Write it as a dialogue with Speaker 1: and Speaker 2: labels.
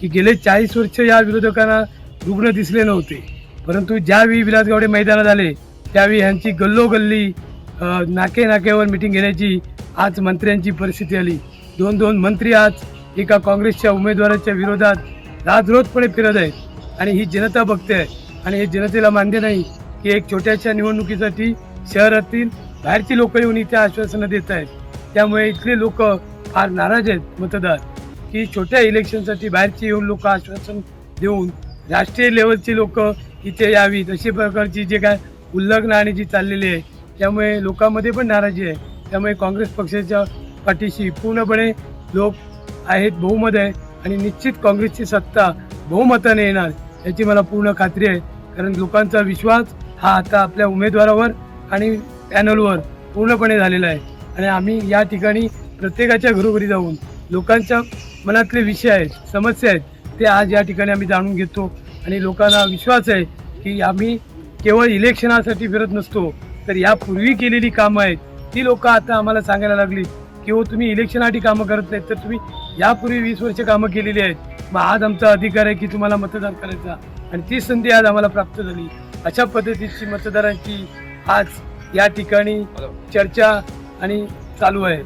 Speaker 1: की गेले चाळीस वर्ष या विरोधकांना रुग्ण दिसले नव्हते. परंतु ज्यावेळी विलासगावडे मैदानात आले त्यावेळी ह्यांची गल्लोगल्ली नाके नाक्यावर मिटिंग घेण्याची आज मंत्र्यांची परिस्थिती आली. दोन दोन मंत्री आज एका काँग्रेसच्या उमेदवाराच्या विरोधात राजरोजपणे फिरत आहेत. आणि ही जनता बघते आहे. आणि हे जनतेला मान्य नाही की एक छोट्याशा निवडणुकीसाठी शहरातील बाहेरची लोक येऊन इथे आश्वासनं देत आहेत. त्यामुळे इथले लोक फार नाराज आहेत मतदार. की छोट्या इलेक्शनसाठी बाहेरचे येऊन लोक आश्वासन देऊन राष्ट्रीय लेवलची लोक इथे यावीत अशा प्रकारची जे काय उल्लग्न आणि जी चाललेली आहे त्यामुळे लोकांमध्ये पण नाराजी आहे. त्यामुळे काँग्रेस पक्षाच्या पाठीशी पूर्णपणे लोक आहेत बहुमत आहे आणि निश्चित काँग्रेसची सत्ता बहुमताने येणार याची मला पूर्ण खात्री आहे. कारण लोकांचा विश्वास हा आता आपल्या उमेदवारावर आणि पॅनलवर पूर्णपणे झालेला आहे. आणि आम्ही या ठिकाणी प्रत्येकाच्या घरोघरी जाऊन लोकांच्या मनातले विषय आहेत समस्या आहेत. ते आज या ठिकाणी आम्ही जाणून घेतो. आणि लोकांना विश्वास आहे की आम्ही केवळ इलेक्शनासाठी फिरत नसतो तर यापूर्वी केलेली कामं आहेत. ती लोक आता आम्हाला सांगायला लागली की हो तुम्ही इलेक्शनसाठी कामं करत नाहीत तर तुम्ही यापूर्वी वीस वर्ष कामं केलेली आहेत. मग आज आमचा अधिकार आहे की तुम्हाला मतदान करायचा. आणि ती संधी आज आम्हाला प्राप्त झाली. अशा पद्धतीची मतदारांची आज या ठिकाणी चर्चा आणि चालू आहे.